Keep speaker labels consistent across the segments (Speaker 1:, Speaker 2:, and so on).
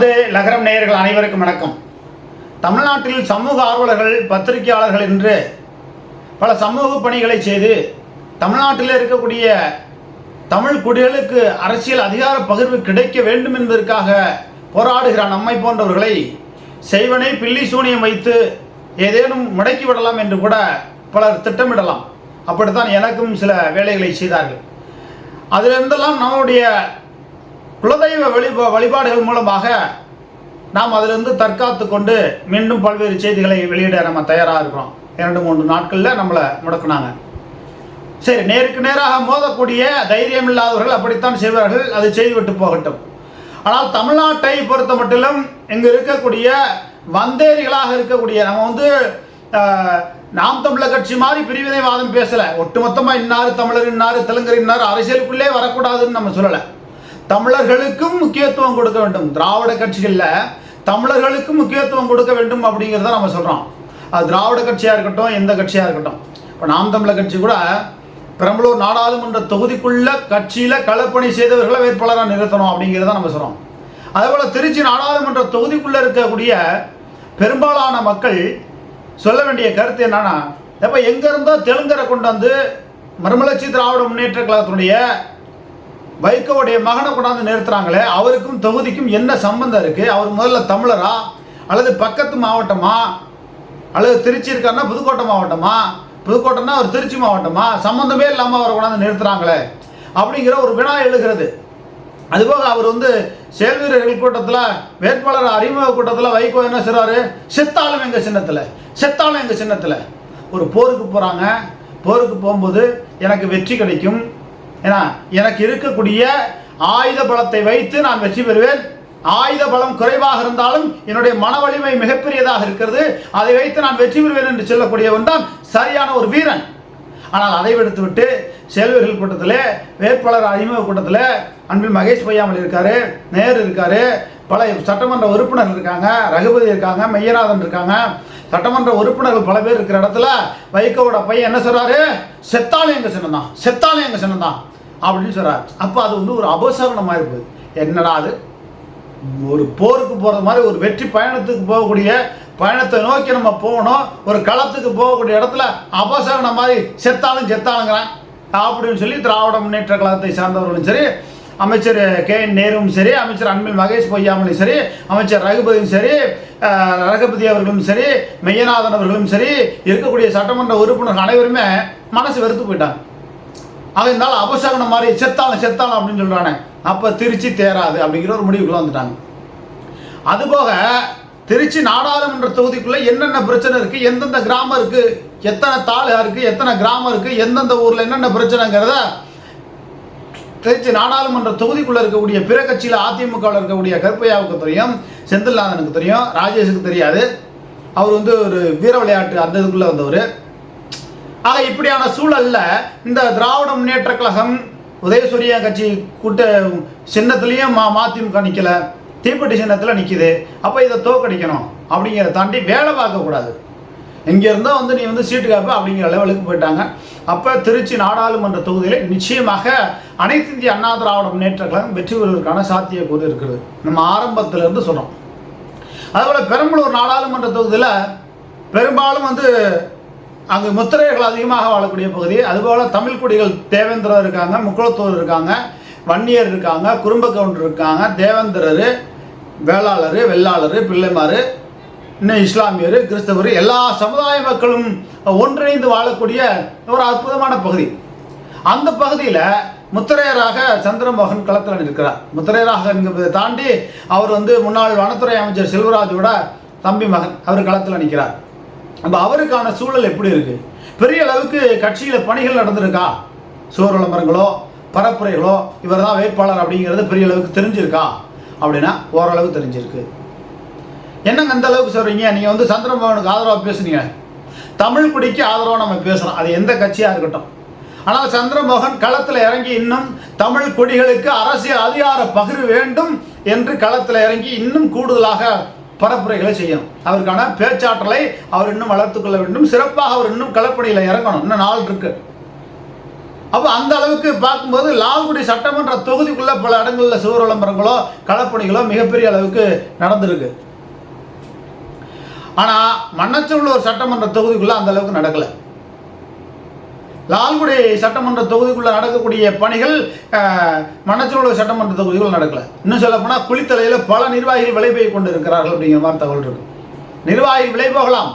Speaker 1: வந்து நகரம் நேயர்கள் அனைவருக்கும் வணக்கம். தமிழ்நாட்டில் சமூக ஆர்வலர்கள் பத்திரிகையாளர்கள் என்று பல சமூக பணிகளை செய்து தமிழ்நாட்டில் இருக்கக்கூடிய தமிழ் குடிகளுக்கு அரசியல் அதிகார பகிர்வு கிடைக்க வேண்டும் என்பதற்காக போராடுகிற நம்மை போன்றவர்களை. செய்வனை பில்லி சூனியம் வைத்து ஏதேனும் முடக்கி விடலாம் என்று கூட பலர் திட்டமிடலாம். அப்படித்தான் எனக்கும் சில வேலைகளை செய்தார்கள். அதிலிருந்தெல்லாம் நம்முடைய குலதெய்வ வழி வழிபாடுகள் மூலமாக நாம் அதிலிருந்து தற்காத்து கொண்டு மீண்டும் பல்வேறு செய்திகளை வெளியிட நம்ம தயாராக இருக்கிறோம். இரண்டு மூன்று நாட்களில் நம்மளை முடக்கினாங்க. சரி நேருக்கு நேராக மோதக்கூடிய தைரியம் இல்லாதவர்கள் அப்படித்தான் செய்வார்கள். அது செய்துவிட்டு போகட்டும். ஆனால் தமிழ்நாட்டை பொறுத்த மட்டிலும் இங்கு இருக்கக்கூடிய வந்தேரிகளாக இருக்கக்கூடிய நம்ம வந்து நாம் தமிழர் கட்சி மாதிரி பிரிவினைவாதம் பேசலை. ஒட்டுமொத்தமாக இன்னாரு தமிழர் இன்னாரு தெலுங்கர் இன்னாரு அரசியலுக்குள்ளே வரக்கூடாதுன்னு நம்ம சொல்லலை. தமிழர்களுக்கும் முக்கியத்துவம் கொடுக்க வேண்டும். திராவிட கட்சிகளில் தமிழர்களுக்கும் முக்கியத்துவம் கொடுக்க வேண்டும் அப்படிங்கிறத நம்ம சொல்கிறோம் அது திராவிட கட்சியாக இருக்கட்டும் எந்த கட்சியாக இருக்கட்டும். இப்போ நாம் தமிழர் கட்சி கூட பெரம்பலூர் நாடாளுமன்ற தொகுதிக்குள்ள கட்சியில் களப்பணி செய்தவர்களை வேட்பாளராக நிறுத்தணும் அப்படிங்கிறத நம்ம சொல்கிறோம் அதேபோல் திருச்சி நாடாளுமன்ற தொகுதிக்குள்ளே இருக்கக்கூடிய பெரும்பாலான மக்கள் சொல்ல வேண்டிய கருத்து என்னன்னா இப்போ எங்கேருந்தோ தெலுங்கரை கொண்டு வந்து மறுமலர்ச்சி திராவிட முன்னேற்ற கழகத்தினுடைய வைகோவுடைய மகனை கொண்டாந்து நிறுத்துறாங்களே அவருக்கும் தொகுதிக்கும் என்ன சம்பந்தம் இருக்குது அவர் முதல்ல தமிழரா? அல்லது பக்கத்து மாவட்டமா? அல்லது திருச்சி இருக்காருன்னா புதுக்கோட்டை மாவட்டமா? புதுக்கோட்டைன்னா அவர் திருச்சி மாவட்டமா? சம்மந்தமே இல்லாமல் அவரை கொண்டாந்து நிறுத்துறாங்களே. அப்படிங்கிற ஒரு வினா எழுகிறது. அதுபோக அவர் வந்து செயல் வீரர்கள் கூட்டத்தில் வேட்பாளர் அறிமுக கூட்டத்தில் வைகோ என்ன செய்கிறாரு செத்தாலும் எங்கள் சின்னத்தில் செத்தாலும் எங்கள் சின்னத்தில். ஒரு போருக்கு போகிறாங்க போருக்கு போகும்போது எனக்கு வெற்றி கிடைக்கும். ஏன்னா எனக்கு இருக்கக்கூடிய ஆயுத பலத்தை வைத்து நான் வெற்றி பெறுவேன். ஆயுத பலம் குறைவாக இருந்தாலும் என்னுடைய மன வலிமை மிகப்பெரியதாக இருக்கிறது. அதை வைத்து நான் வெற்றி பெறுவேன் என்று சொல்லக்கூடியவன் தான் சரியான ஒரு வீரன். ஆனால் அதை விடுத்து விட்டு செல்வர்கள் கூட்டத்தில் வேட்பாளர் அறிமுக கூட்டத்தில் அன்பில் மகேஷ் பொய்யாமல் இருக்காரு நேரு இருக்காரு பல சட்டமன்ற உறுப்பினர்கள் இருக்காங்க ரகுபதி இருக்காங்க மெய்யநாதன் இருக்காங்க. சட்டமன்ற உறுப்பினர்கள் பல பேர் இருக்கிற இடத்துல வைகோட பையன் என்ன சொல்கிறாரு செத்தாலும் எங்கள் சின்னம் தான் செத்தாலும் எங்கள் சின்னம் தான் அப்படின்னு சொல்கிறார் அப்போ அது வந்து ஒரு அபசரணமாக இருக்குது என்னடா அது? ஒரு போருக்கு போகிறது மாதிரி ஒரு வெற்றி பயணத்துக்கு போகக்கூடிய பயணத்தை நோக்கி நம்ம போகணும். ஒரு களத்துக்கு போகக்கூடிய இடத்துல அபசரணம் மாதிரி செத்தாலும் செத்தாலுங்கிறான். அப்படின்னு சொல்லி திராவிட முன்னேற்ற கழகத்தை சார்ந்தவர்களும் சரி அமைச்சர் கே என் நேருவும் சரி அமைச்சர் அன்பில் மகேஷ் பொய்யாமலும் சரி அமைச்சர் ரகுபதியும் சரி ரகுபதி அவர்களும் சரி மெய்யநாதன் அவர்களும் சரி இருக்கக்கூடிய சட்டமன்ற உறுப்பினர்கள் அனைவருமே மனசு வெறுத்து போயிட்டாங்க. ஆக இருந்தாலும் அபசகனம் மாதிரி செத்தாலும் செத்தாலும் அப்படின்னு சொல்கிறானே அப்போ திருச்சி தேராது அப்படிங்கிற ஒரு முடிவுக்குள்ள வந்துட்டாங்க. அதுபோக திருச்சி நாடாளுமன்ற தொகுதிக்குள்ளே என்னென்ன பிரச்சனை இருக்குது எந்தெந்த கிராமம் இருக்குது எத்தனை தாலுகா இருக்குது எத்தனை கிராமம் இருக்குது எந்தெந்த ஊரில் என்னென்ன பிரச்சனைங்கிறத திருச்சி நாடாளுமன்ற தொகுதிக்குள்ளே இருக்கக்கூடிய பிற கட்சியில் அதிமுகவில் இருக்கக்கூடிய கருப்பையாவுக்கு தெரியும் செந்தில்நாதனுக்கு தெரியும் ராஜேஷுக்கு தெரியாது. அவர் வந்து ஒரு வீர விளையாட்டு அந்த இதுக்குள்ளே வந்தவர். ஆக இப்படியான சூழல்ல இந்த திராவிட முன்னேற்ற கழகம் உதயசூரிய கட்சி கூட்ட சின்னத்துலேயும் மா மதிமுக நிற்கல தீப்பெட்டி சின்னத்தில் நிற்கிது அப்போ இதை தோக்கடிக்கணும் அப்படிங்கிறத தாண்டி வேலை பார்க்கக்கூடாது. இங்கே இருந்தால் வந்து நீ வந்து சீட்டு காப்பு அப்படிங்கிற லெவலுக்கு போயிட்டாங்க. அப்போ திருச்சி நாடாளுமன்ற தொகுதியில் நிச்சயமாக அனைத்து இந்திய அண்ணா திராவிட முன்னேற்ற கழகம் வெற்றி பெறுவதற்கான சாத்தியக்கூறு இருக்கிறது. நம்ம ஆரம்பத்திலேருந்து சொல்கிறோம் அதுபோல் பெரம்பலூர் நாடாளுமன்ற தொகுதியில் பெரும்பாலும் வந்து அங்கு முத்திரையர்கள் அதிகமாக வாழக்கூடிய பகுதி. அதுபோல் தமிழ் குடிகள் தேவேந்திரர் இருக்காங்க முக்குளத்தூர் இருக்காங்க வன்னியர் இருக்காங்க குறும்ப கவுண்டர் இருக்காங்க தேவேந்திரர் வேளாளர் வெள்ளாளர் பிள்ளைமார் இன்னும் இஸ்லாமியர் கிறிஸ்தவர் எல்லா சமுதாய மக்களும் ஒன்றிணைந்து வாழக்கூடிய ஒரு அற்புதமான பகுதி. அந்த பகுதியில் முத்திரையராக சந்திரமோகன் களத்தில் இருக்கிறார். முத்திரையராக என்கிறதை தாண்டி அவர் வந்து முன்னாள் வனத்துறை அமைச்சர் செல்வராஜோட தம்பி மகன். அவர் களத்தில் நிற்கிறார் அப்போ அவருக்கான சூழல் எப்படி இருக்குது பெரிய அளவுக்கு கட்சியில் பணிகள் நடந்திருக்கா? சோர் விளம்பரங்களோ பரப்புரைகளோ இவர் தான் வேட்பாளர் அப்படிங்கிறது பெரிய அளவுக்கு தெரிஞ்சிருக்கா? அப்படின்னா ஓரளவு தெரிஞ்சிருக்கு. என்னங்க அந்த அளவுக்கு சொல்கிறீங்க நீங்கள் வந்து சந்திரமோகனுக்கு ஆதரவாக பேசுனீங்க. தமிழ் குடிக்கு ஆதரவாக நம்ம பேசுகிறோம் அது எந்த கட்சியாக இருக்கட்டும். ஆனால் சந்திரமோகன் களத்தில் இறங்கி இன்னும் தமிழ் குடிகளுக்கு அரசியல் அதிகார பகிர்வு வேண்டும் என்று களத்தில் இறங்கி இன்னும் கூடுதலாக பரப்புரைகளை செய்யணும். அவருக்கான பேச்சாற்றலை அவர் இன்னும் வளர்த்துக்கொள்ள வேண்டும். சிறப்பாக அவர் இன்னும் களப்பணியில் இறங்கணும். இன்னும் நாள் இருக்கு. அப்போ அந்த அளவுக்கு பார்க்கும்போது லால்குடி சட்டமன்ற தொகுதிக்குள்ள பல இடங்களில் சுவர் விளம்பரங்களோ களப்பணிகளோ மிகப்பெரிய அளவுக்கு நடந்திருக்கு. ஆனால் மன்னச்சூழலூர் சட்டமன்ற தொகுதிக்குள்ளே அந்த அளவுக்கு நடக்கலை. லால்குடி சட்டமன்ற தொகுதிக்குள்ளே நடக்கக்கூடிய பணிகள் அஹ், மணச்சூழல் சட்டமன்ற தொகுதிக்குள்ள நடக்கலை. இன்னும் சொல்லப்போனால் குளித்தலையில் பல நிர்வாகிகள் விளைபோய் கொண்டு இருக்கிறார்கள் அப்படிங்கிற மாதிரி தகவல் இருக்கு. நிர்வாகிகள் விலை போகலாம்.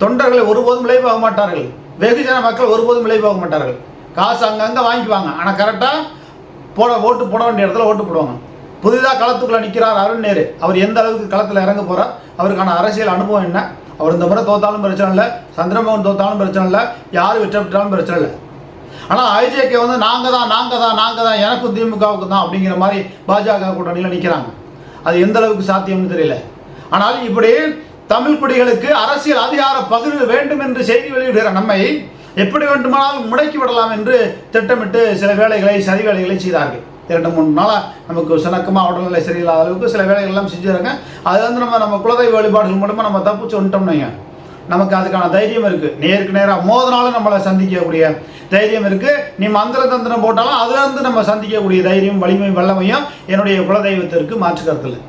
Speaker 1: தொண்டர்களை ஒருபோதும் விலை போக மாட்டார்கள். வெகுஜன மக்கள் ஒருபோதும் விலை போக மாட்டார்கள். காசு அங்கங்கே வாங்கிக்குவாங்க. ஆனால் கரெக்டாக போட ஓட்டு போட வேண்டிய இடத்துல ஓட்டு போடுவாங்க. புதிதாக களத்துக்குள்ளே நிற்கிறார் அருண் நேரு. அவர் எந்த அளவுக்கு களத்தில் இறங்க போகிறார் அவருக்கான அரசியல் அனுபவம் என்ன? அவர் இந்த முறை தோத்தாலும் பிரச்சனை இல்லை சந்திரமோகன் தோத்தாலும் பிரச்சனை இல்லை யார் வெற்றி பெற்றாலும் பிரச்சனை இல்லை. ஆனால் ஐஜேகே வந்து நாங்கள் தான் நாங்கள் தான் நாங்கள் தான் எனக்கும் திமுகவுக்கு தான் அப்படிங்கிற மாதிரி பாஜக கூட்டணியில் நிற்கிறாங்க அது எந்த அளவுக்கு சாத்தியம்னு தெரியல. ஆனால் இப்படி தமிழ் குடிகளுக்கு அரசியல் அதிகார பகிர்வு வேண்டும் என்று செய்தி வெளியிடுகிற நம்மை எப்படி வேண்டுமானாலும் முடக்கி விடலாம் என்று திட்டமிட்டு சில வேலைகளை சதி வேலைகளை செய்தார்கள். இரண்டு மூணு நாளாக நமக்கு சினக்கமாக உடல்நிலை சரியில்லாத அளவுக்கு சில வேலைகள் எல்லாம் செஞ்சுருங்க அது வந்து நம்ம நம்ம குலதெய்வ வழிபாடுகள் மூலமாக நம்ம தப்பிச்சு வந்துட்டோம்னு நமக்கு அதுக்கான தைரியம் இருக்குது நேருக்கு நேராக மோதினாலும் நம்மளை சந்திக்கக்கூடிய தைரியம் இருக்குது நீ மந்திர தந்திரம் போட்டாலும் அதுலேருந்து நம்ம சந்திக்கக்கூடிய தைரியம் வலிமை வல்லமையும் என்னுடைய குலதெய்வத்திற்கு மாற்றுக்கிறது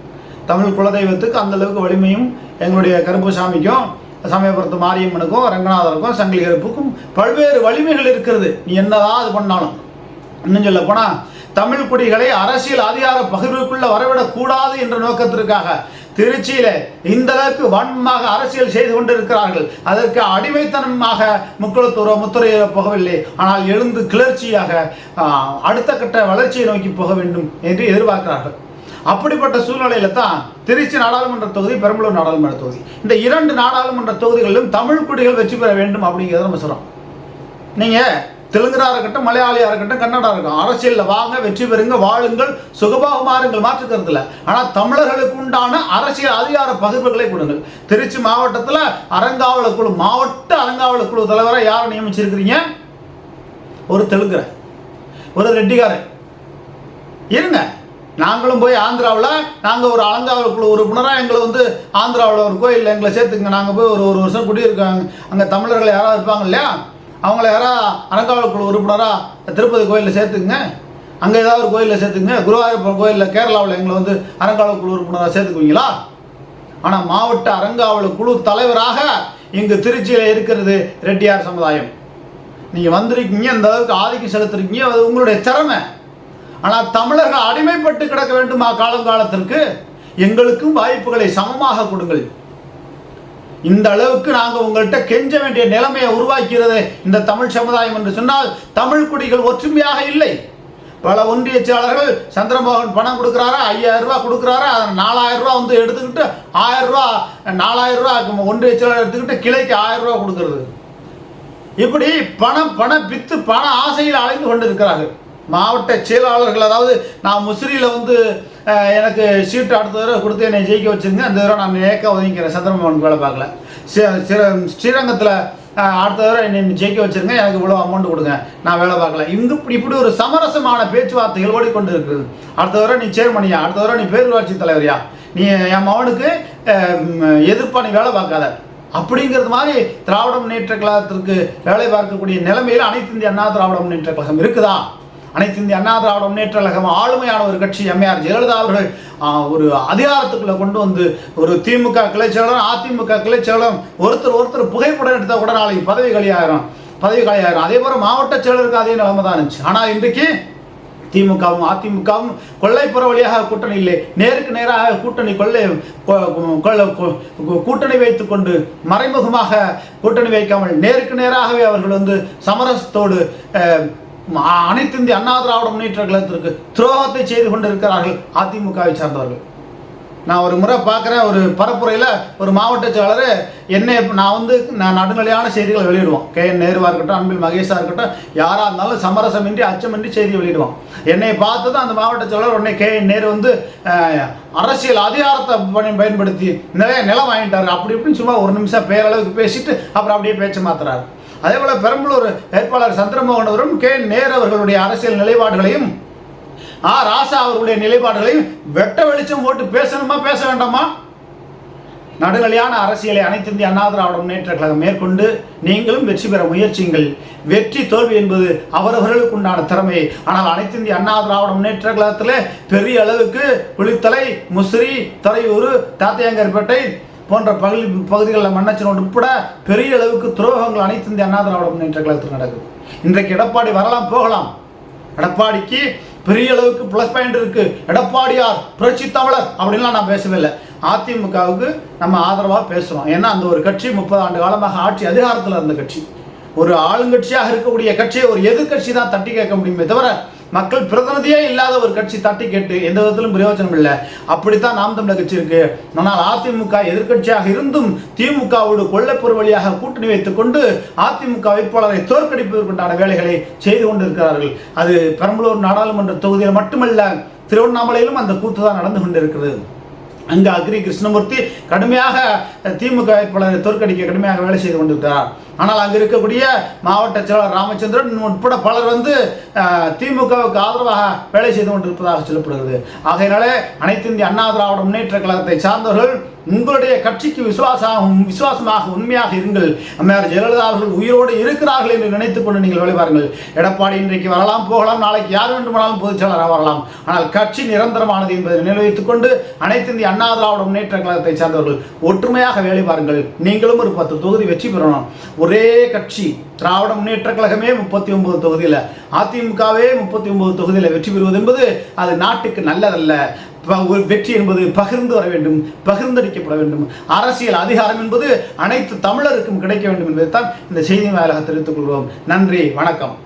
Speaker 1: தமிழ் குலதெய்வத்துக்கு அந்தளவுக்கு வலிமையும் எங்களுடைய கருப்புசாமிக்கும் சமயபுரத்து மாரியம்மனுக்கும் ரங்கநாதருக்கும் சங்கிலி கருப்புக்கும் பல்வேறு வலிமைகள் இருக்கிறது. நீ என்னதான் அது பண்ணாலும். இன்னும் சொல்ல போனா தமிழ் குடிகளை அரசியல் அதிகார பகிர்வுக்குள்ள வரவிடக்கூடாது என்ற நோக்கத்திற்காக திருச்சியில இந்த அளவுக்கு வன்மமாக அரசியல் செய்து கொண்டிருக்கிறார்கள். அதற்கு அடிமைத்தனமாக முக்குளத்தூரோ முத்துரையோ போகவில்லை. ஆனால் எழுந்து கிளர்ச்சியாக அடுத்த கட்ட வளர்ச்சியை நோக்கி போக வேண்டும் என்று எதிர்பார்க்கிறார்கள். அப்படிப்பட்ட சூழ்நிலையில தான் திருச்சி நாடாளுமன்ற தொகுதி பெரம்பலூர் நாடாளுமன்ற தொகுதி. இந்த இரண்டு நாடாளுமன்ற தொகுதிகளிலும் தமிழ் குடிகள் வெற்றி பெற வேண்டும் அப்படிங்கிறத நம்ம சொல்றோம். நீங்கள் தெலுங்கரா இருக்கட்டும் மலையாளியா இருக்கட்டும் கன்னடா இருக்கட்டும் அரசியலில் வாங்க வெற்றி பெறுங்க வாழுங்கள் சுகபாகமாறுங்கள் மாற்றுக்கிறது இல்லை ஆனால் தமிழர்களுக்கு உண்டான அரசியல் அதிகார பகிர்வுகளை கொடுங்கள். திருச்சி மாவட்டத்தில் அறங்காவல குழு மாவட்ட அறங்காவல குழு தலைவரை யாரை நியமிச்சிருக்கிறீங்க? ஒரு தெலுங்கரை ஒரு ரெட்டிகாரன் இருங்க நாங்களும் போய் ஆந்திராவில் நாங்கள் ஒரு அலங்காவல் குழு உறுப்பினராக எங்களை வந்து ஆந்திராவில் ஒரு கோயிலில் எங்களை சேர்த்துங்க நாங்கள் போய் ஒரு ஒரு வருஷம் குடியிருக்காங்க அங்கே தமிழர்கள் யாராவது இருப்பாங்க இல்லையா? அவங்கள யாரா அறங்காவல் குழு உறுப்பினராக திருப்பதி கோயிலில் சேர்த்துக்குங்க. அங்கே ஏதாவது ஒரு கோயிலில் சேர்த்துக்குங்க. குருவாயூர் கோயிலில் கேரளாவில் எங்களை வந்து அறங்காவல் குழு உறுப்பினராக சேர்த்துக்குவீங்களா? ஆனால் மாவட்ட அறங்காவல் குழு தலைவராக இங்கு திருச்சியில் இருக்கிறது ரெட்டியார் சமுதாயம். நீங்கள் வந்திருக்கீங்க இந்த அளவுக்கு ஆதிக்கம் செலுத்துறீங்க அது உங்களுடைய திறமை. ஆனால் தமிழர்கள் அடிமைப்பட்டு கிடக்க வேண்டுமா காலங்காலத்திற்கு? எங்களுக்கும் வாய்ப்புகளை சமமாக கொடுங்கள். இந்த அளவுக்கு நாங்கள் உங்கள்கிட்ட கெஞ்ச வேண்டிய நிலைமையை உருவாக்கிறது இந்த தமிழ் சமுதாயம் என்று சொன்னால் தமிழ் குடிகள் ஒற்றுமையாக இல்லை. பல ஒன்றியச்சாளர்கள் சந்திரமோகன் பணம் கொடுக்குறாரா ஐயாயிரம் ரூபா கொடுக்குறாரா அதை நாலாயிரம் ரூபா வந்து எடுத்துக்கிட்டு ஆயிரம் ரூபா நாலாயிரம் ரூபா ஒன்றியச்சாளர் எடுத்துக்கிட்டு கிளைக்கு ஆயிரம் ரூபா கொடுக்கறது. இப்படி பணம் பண பித்து பண ஆசையில் அலைந்து கொண்டிருக்கிறார்கள். மாவட்ட செயலாளர்கள் அதாவது நான் முசிறியில் வந்து எனக்கு சீட்டு அடுத்த தடவை கொடுத்து என்னை ஜெயிக்க வச்சிருங்க. அந்த தடவை நான் ஏக்க ஒதுங்கிக்கிறேன். சந்திரமோகனுக்கு வேலை பார்க்கல. ஸ்ரீரங்கத்தில் அடுத்த தடவை என்னை ஜெயிக்க வச்சிருங்க. எனக்கு இவ்வளோ அமௌண்ட் கொடுங்க. நான் வேலை பார்க்கல. இங்கு இப்படி இப்படி ஒரு சமரசமான பேச்சுவார்த்தைகள் ஓடிக்கொண்டு இருக்குது. அடுத்த தடவை நீ சேர்மனியா அடுத்த தடவை நீ பேரூராட்சி தலைவரியா நீ என் மகனுக்கு எதிர்ப்பாக எதிர்ப்பா நீ வேலை பார்க்காத. அப்படிங்கிறது மாதிரி திராவிட முன்னேற்ற கழகத்திற்கு வேலை பார்க்கக்கூடிய நிலைமையில் அனைத்து இந்திய அண்ணா திராவிட முன்னேற்ற கழகம் இருக்குதா? அனைத்து இந்திய அண்ணா திராவிட முன்னேற்ற கழகம் ஆளுமையான ஒரு கட்சி எம்ஏஆர் ஜெயலலிதா அவர்கள் ஒரு அதிகாரத்துக்குள்ள கொண்டு வந்து ஒரு திமுக கிளைச்சேலம் அதிமுக கிளைச்சேலம் ஒருத்தர் ஒருத்தர் புகைப்படம் எடுத்தால் கூட நாளைக்கு பதவி காலியாயிரும். பதவி காலியாயிரும். அதே போல மாவட்ட செயலருக்கு அதே நிலைமை தான் இருந்துச்சு. ஆனால் இன்றைக்கு திமுகவும் அதிமுகவும் கொள்ளைப்புற வழியாக கூட்டணி இல்லை. நேருக்கு நேராக கூட்டணி கொள்ளை கொ- கொ- கூட்டணி வைத்துக்கொண்டு மறைமுகமாக கூட்டணி வைக்காமல் நேருக்கு நேராகவே அவர்கள் வந்து சமரசத்தோடு அனைத்து இந்திய அண்ணா திராவிட முன்னேற்ற கழகத்திற்கு துரோகத்தை செய்து கொண்டிருக்கிறார்கள் அதிமுகவை சார்ந்தவர்கள். நான் ஒரு முறை பார்க்குறேன் ஒரு பரப்புரையில் ஒரு மாவட்ட செயலாளர் என்னை நான் வந்து நான் நடுநிலையான செய்திகளை வெளியிடுவோம் கே என் நேருவாக இருக்கட்டும் அன்பில் மகேஷாக இருக்கட்டும் யாராக இருந்தாலும் சமரசமின்றி அச்சமின்றி செய்தி வெளியிடுவோம் என்னை பார்த்ததும் அந்த மாவட்ட செயலாளர் உடனே கே என் நேரு வந்து அரசியல் அதிகாரத்தை பயன் பயன்படுத்தி நிறைய நிலம் வாங்கிட்டார். அப்படி இப்படின்னு சும்மா ஒரு நிமிஷம் பேரளவுக்கு பேசிட்டு அப்புறம் அப்படியே பேச்சு மாத்துறாரு. அதே போல பெரம்பலூர் வேட்பாளர் சந்திரமோகன் அவரும் கே நேர் அவர்களுடைய அரசியல் நிலைப்பாடுகளையும் ஆ ராசா அவர்களுடைய நிலைப்பாடுகளையும் வெட்ட வெளிச்சம் போட்டு பேசணுமா பேச வேண்டாமா? நடுநிலையான அரசியலை அனைத்து இந்திய அண்ணா திராவிட முன்னேற்ற கழகம் மேற்கொண்டு நீங்களும் வெற்றி பெற முயற்சியுங்கள். வெற்றி தோல்வி என்பது அவரவர்களுக்கு உண்டான திறமை ஆனால் அனைத்து இந்திய அண்ணா திராவிட முன்னேற்ற கழகத்தில் பெரிய அளவுக்கு குளித்தலை முசிறி துறையூர் தாத்தையங்கர்பேட்டை போன்ற பகுதி பகுதிகளில் மன்னச்சனோடு உட்பட பெரிய அளவுக்கு துரோகங்கள் அனைத்து இந்த அண்ணா திராவிட முன்னேற்ற கழகத்தில் நடக்குது. இன்றைக்கு எடப்பாடி வரலாம் போகலாம். எடப்பாடிக்கு பெரிய அளவுக்கு ப்ளஸ் பாயிண்ட் இருக்கு. எடப்பாடியார் புரட்சி தமிழர் அப்படின்லாம் நான் பேசவே இல்லை அதிமுகவுக்கு நம்ம ஆதரவாக பேசுகிறோம் ஏன்னா அந்த ஒரு கட்சி முப்பது ஆண்டு காலமாக ஆட்சி அதிகாரத்தில் இருந்த கட்சி. ஒரு ஆளுங்கட்சியாக இருக்கக்கூடிய கட்சியை ஒரு எதிர்க்கட்சி தான் தட்டி கேட்க முடியுமே தவிர மக்கள் பிரதிநிதியே இல்லாத ஒரு கட்சி தட்டி கேட்டு எந்த விதத்திலும் பிரயோஜனம் இல்லை. அப்படித்தான் நாம் தமிழர் கட்சி இருக்கு. ஆனால் அதிமுக எதிர்க்கட்சியாக இருந்தும் திமுகவோடு கொள்ளைப்பொரு வழியாக கூட்டணி வைத்துக் கொண்டு அதிமுக வேட்பாளரை தோற்கடிப்பதற்குண்டான வேலைகளை செய்து கொண்டிருக்கிறார்கள். அது பெரம்பலூர் நாடாளுமன்ற தொகுதியில் மட்டுமல்ல திருவண்ணாமலையிலும் அந்த கூத்து தான் நடந்து கொண்டிருக்கிறது. அங்கு அக்ரி கிருஷ்ணமூர்த்தி கடுமையாக திமுக வேட்பாளரை தோற்கடிக்க கடுமையாக வேலை செய்து கொண்டிருக்கிறார். ஆனால் அங்கு இருக்கக்கூடிய மாவட்ட செயலாளர் ராமச்சந்திரன் உட்பட பலர் வந்து திமுகவுக்கு ஆதரவாக வேலை செய்து கொண்டிருப்பதாக சொல்லப்படுகிறது. ஆகையினாலே அனைத்து இந்திய அண்ணா திராவிட முன்னேற்ற கழகத்தை சார்ந்தவர்கள் உங்களுடைய கட்சிக்கு விசுவாசமாகவும் விசுவாசமாக உண்மையாக இருங்கள். அம்மையார் ஜெயலலிதா அவர்கள் உயிரோடு இருக்கிறார்கள் என்று நினைத்துக் கொண்டு நீங்கள் வேலை பாருங்கள் எடப்பாடி இன்றைக்கு வரலாம் போகலாம் நாளைக்கு யார் வேண்டுமானாலும் பொதுச் செயலராக வரலாம். ஆனால் கட்சி நிரந்தரமானது என்பதை நினைவைத்துக் கொண்டு அனைத்து இந்திய அண்ணா திராவிட முன்னேற்ற கழகத்தை சார்ந்தவர்கள் ஒற்றுமையாக வேலை பாருங்கள். நீங்களும் ஒரு பத்து தொகுதி வெற்றி பெறணும். ஒரே கட்சி திராவிட முன்னேற்ற கழகமே முப்பத்தி ஒன்பது தொகுதியில் அதிமுகவே முப்பத்தி ஒன்பது தொகுதியில் வெற்றி பெறுவது என்பது அது நாட்டுக்கு நல்லதல்ல. ப- ஒரு வெற்றி என்பது பகிர்ந்து வர வேண்டும் பகிர்ந்தளிக்கப்பட வேண்டும். அரசியல் அதிகாரம் என்பது அனைத்து தமிழருக்கும் கிடைக்க வேண்டும் என்பதைத்தான் இந்த செய்தி வாயிலாக தெரிவித்துக் கொள்வோம் நன்றி வணக்கம்.